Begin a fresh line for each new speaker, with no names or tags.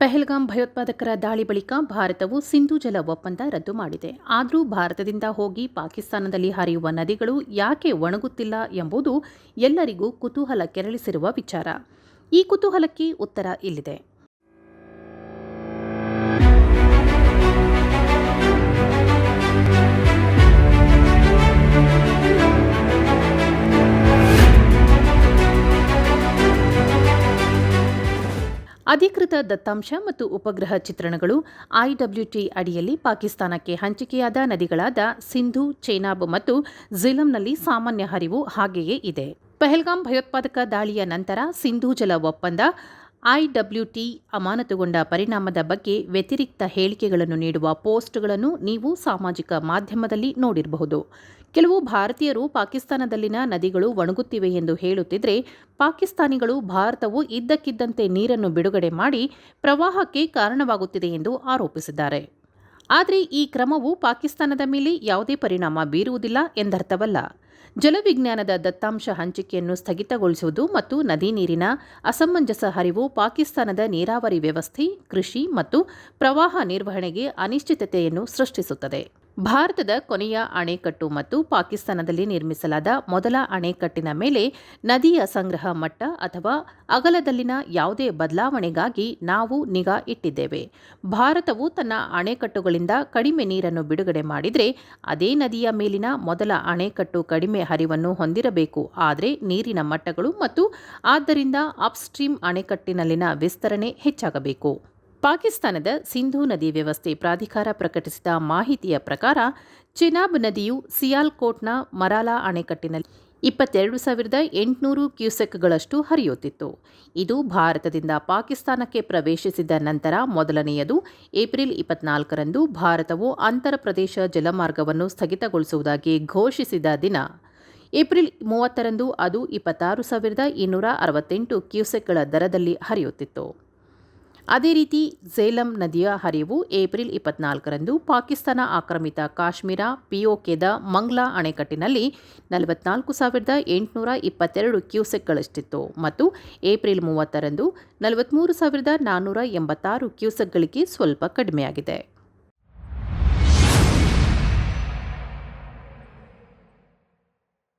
ಪೆಹಲ್ಗಾಮ್ ಭಯೋತ್ಪಾದಕರ ದಾಳಿ ಬಳಿಕ ಭಾರತವು ಸಿಂಧು ಜಲ ಒಪ್ಪಂದ ರದ್ದು ಮಾಡಿದೆ. ಆದರೂ ಭಾರತದಿಂದ ಹೋಗಿ ಪಾಕಿಸ್ತಾನದಲ್ಲಿ ಹರಿಯುವ ನದಿಗಳು ಯಾಕೆ ಒಣಗುತ್ತಿಲ್ಲ ಎಂಬುದು ಎಲ್ಲರಿಗೂ ಕುತೂಹಲ ಕೆರಳಿಸಿರುವ ವಿಚಾರ. ಈ ಕುತೂಹಲಕ್ಕೆ ಉತ್ತರ ಇಲ್ಲಿದೆ. ಅಧಿಕೃತ ದತ್ತಾಂಶ ಮತ್ತು ಉಪಗ್ರಹ ಚಿತ್ರಣಗಳು ಐಡಬ್ಲ್ಯೂಟಿ ಅಡಿಯಲ್ಲಿ ಪಾಕಿಸ್ತಾನಕ್ಕೆ ಹಂಚಿಕೆಯಾದ ನದಿಗಳಾದ ಸಿಂಧು, ಚೇನಾಬ್ ಮತ್ತು ಝಿಲಂನಲ್ಲಿ ಸಾಮಾನ್ಯ ಹರಿವು ಹಾಗೆಯೇ ಇದೆ. ಪಹಲ್ಗಾಮ್ ಭಯೋತ್ಪಾದಕ ದಾಳಿಯ ನಂತರ ಸಿಂಧೂ ಜಲ ಒಪ್ಪಂದ, ಐಡಬ್ಲ್ಯೂಟಿ ಅಮಾನತುಗೊಂಡ ಪರಿಣಾಮದ ಬಗ್ಗೆ ವ್ಯತಿರಿಕ್ತ ಹೇಳಿಕೆಗಳನ್ನು ನೀಡುವ ಪೋಸ್ಟ್ಗಳನ್ನು ನೀವು ಸಾಮಾಜಿಕ ಮಾಧ್ಯಮದಲ್ಲಿ ನೋಡಿರಬಹುದು. ಕೆಲವು ಭಾರತೀಯರು ಪಾಕಿಸ್ತಾನದಲ್ಲಿನ ನದಿಗಳು ಒಣಗುತ್ತಿವೆ ಎಂದು ಹೇಳುತ್ತಿದ್ರೆ ಪಾಕಿಸ್ತಾನಿಗಳು ಭಾರತವು ಇದ್ದಕ್ಕಿದ್ದಂತೆ ನೀರನ್ನು ಬಿಡುಗಡೆ ಮಾಡಿ ಪ್ರವಾಹಕ್ಕೆ ಕಾರಣವಾಗುತ್ತಿದೆ ಎಂದು ಆರೋಪಿಸಿದ್ದಾರೆ. ಆದರೆ ಈ ಕ್ರಮವು ಪಾಕಿಸ್ತಾನದ ಮೇಲೆ ಯಾವುದೇ ಪರಿಣಾಮ ಬೀರುವುದಿಲ್ಲ ಎಂದರ್ಥವಲ್ಲ. ಜಲವಿಜ್ಞಾನದ ದತ್ತಾಂಶ ಹಂಚಿಕೆಯನ್ನು ಸ್ಥಗಿತಗೊಳಿಸುವುದು ಮತ್ತು ನದಿ ನೀರಿನ ಅಸಮಂಜಸ ಹರಿವು ಪಾಕಿಸ್ತಾನದ ನೀರಾವರಿ ವ್ಯವಸ್ಥೆ, ಕೃಷಿ ಮತ್ತು ಪ್ರವಾಹ ನಿರ್ವಹಣೆಗೆ ಅನಿಶ್ಚಿತತೆಯನ್ನು ಸೃಷ್ಟಿಸುತ್ತದೆ. ಭಾರತದ ಕೊನೆಯ ಅಣೆಕಟ್ಟು ಮತ್ತು ಪಾಕಿಸ್ತಾನದಲ್ಲಿ ನಿರ್ಮಿಸಲಾದ ಮೊದಲ ಅಣೆಕಟ್ಟಿನ ಮೇಲೆ ನದಿಯ ಸಂಗ್ರಹ ಮಟ್ಟ ಅಥವಾ ಅಗಲದಲ್ಲಿನ ಯಾವುದೇ ಬದಲಾವಣೆಗಾಗಿ ನಾವು ನಿಗಾ ಇಟ್ಟಿದ್ದೇವೆ. ಭಾರತವು ತನ್ನ ಅಣೆಕಟ್ಟುಗಳಿಂದ ಕಡಿಮೆ ನೀರನ್ನು ಬಿಡುಗಡೆ ಮಾಡಿದರೆ ಅದೇ ನದಿಯ ಮೇಲಿನ ಮೊದಲ ಅಣೆಕಟ್ಟು ಕಡಿಮೆ ಹರಿವನ್ನು ಹೊಂದಿರಬೇಕು. ಆದರೆ ನೀರಿನ ಮಟ್ಟಗಳು ಮತ್ತು ಆದ್ದರಿಂದ ಅಪ್ಸ್ಟ್ರೀಮ್ ಅಣೆಕಟ್ಟಿನಲ್ಲಿನ ವಿಸ್ತರಣೆ ಹೆಚ್ಚಾಗಬೇಕು. ಪಾಕಿಸ್ತಾನದ ಸಿಂಧೂ ನದಿ ವ್ಯವಸ್ಥೆ ಪ್ರಾಧಿಕಾರ ಪ್ರಕಟಿಸಿದ ಮಾಹಿತಿಯ ಪ್ರಕಾರ, ಚಿನಾಬ್ ನದಿಯು ಸಿಯಾಲ್ಕೋಟ್ನ ಮರಾಲಾ ಅಣೆಕಟ್ಟಿನಲ್ಲಿ ಇಪ್ಪತ್ತೆರಡು ಸಾವಿರದ ಎಂಟುನೂರು ಕ್ಯೂಸೆಕ್ಗಳಷ್ಟು ಹರಿಯುತ್ತಿತ್ತು. ಇದು ಭಾರತದಿಂದ ಪಾಕಿಸ್ತಾನಕ್ಕೆ ಪ್ರವೇಶಿಸಿದ ನಂತರ ಮೊದಲನೆಯದು, ಏಪ್ರಿಲ್ ಇಪ್ಪತ್ನಾಲ್ಕರಂದು ಭಾರತವು ಅಂತರ ಪ್ರದೇಶ ಜಲಮಾರ್ಗವನ್ನು ಸ್ಥಗಿತಗೊಳಿಸುವುದಾಗಿ ಘೋಷಿಸಿದ ದಿನ. ಏಪ್ರಿಲ್ ಮೂವತ್ತರಂದು ಅದು ಇಪ್ಪತ್ತಾರು ಸಾವಿರದ ಇನ್ನೂರ ಅರವತ್ತೆಂಟು ಕ್ಯೂಸೆಕ್ಗಳ ದರದಲ್ಲಿ ಹರಿಯುತ್ತಿತ್ತು. ಅದೇ ರೀತಿ ಝೇಲಂ ನದಿಯ ಹರಿವು ಏಪ್ರಿಲ್ ಇಪ್ಪತ್ನಾಲ್ಕರಂದು ಪಾಕಿಸ್ತಾನ ಆಕ್ರಮಿತ ಕಾಶ್ಮೀರ, ಪಿಒಕೆದ ಮಂಗ್ಲಾ ಅಣೆಕಟ್ಟಿನಲ್ಲಿ ನಲವತ್ನಾಲ್ಕು ಸಾವಿರದ ಎಂಟುನೂರ ಇಪ್ಪತ್ತೆರಡು ಕ್ಯೂಸೆಕ್ಗಳಷ್ಟಿತ್ತು ಮತ್ತು ಏಪ್ರಿಲ್ ಮೂವತ್ತರಂದು ನಲವತ್ತ್ಮೂರು ಸಾವಿರದ ನಾನ್ನೂರ ಎಂಬತ್ತಾರು ಕ್ಯೂಸೆಕ್ಗಳಿಗೆ ಸ್ವಲ್ಪ ಕಡಿಮೆಯಾಗಿದೆ.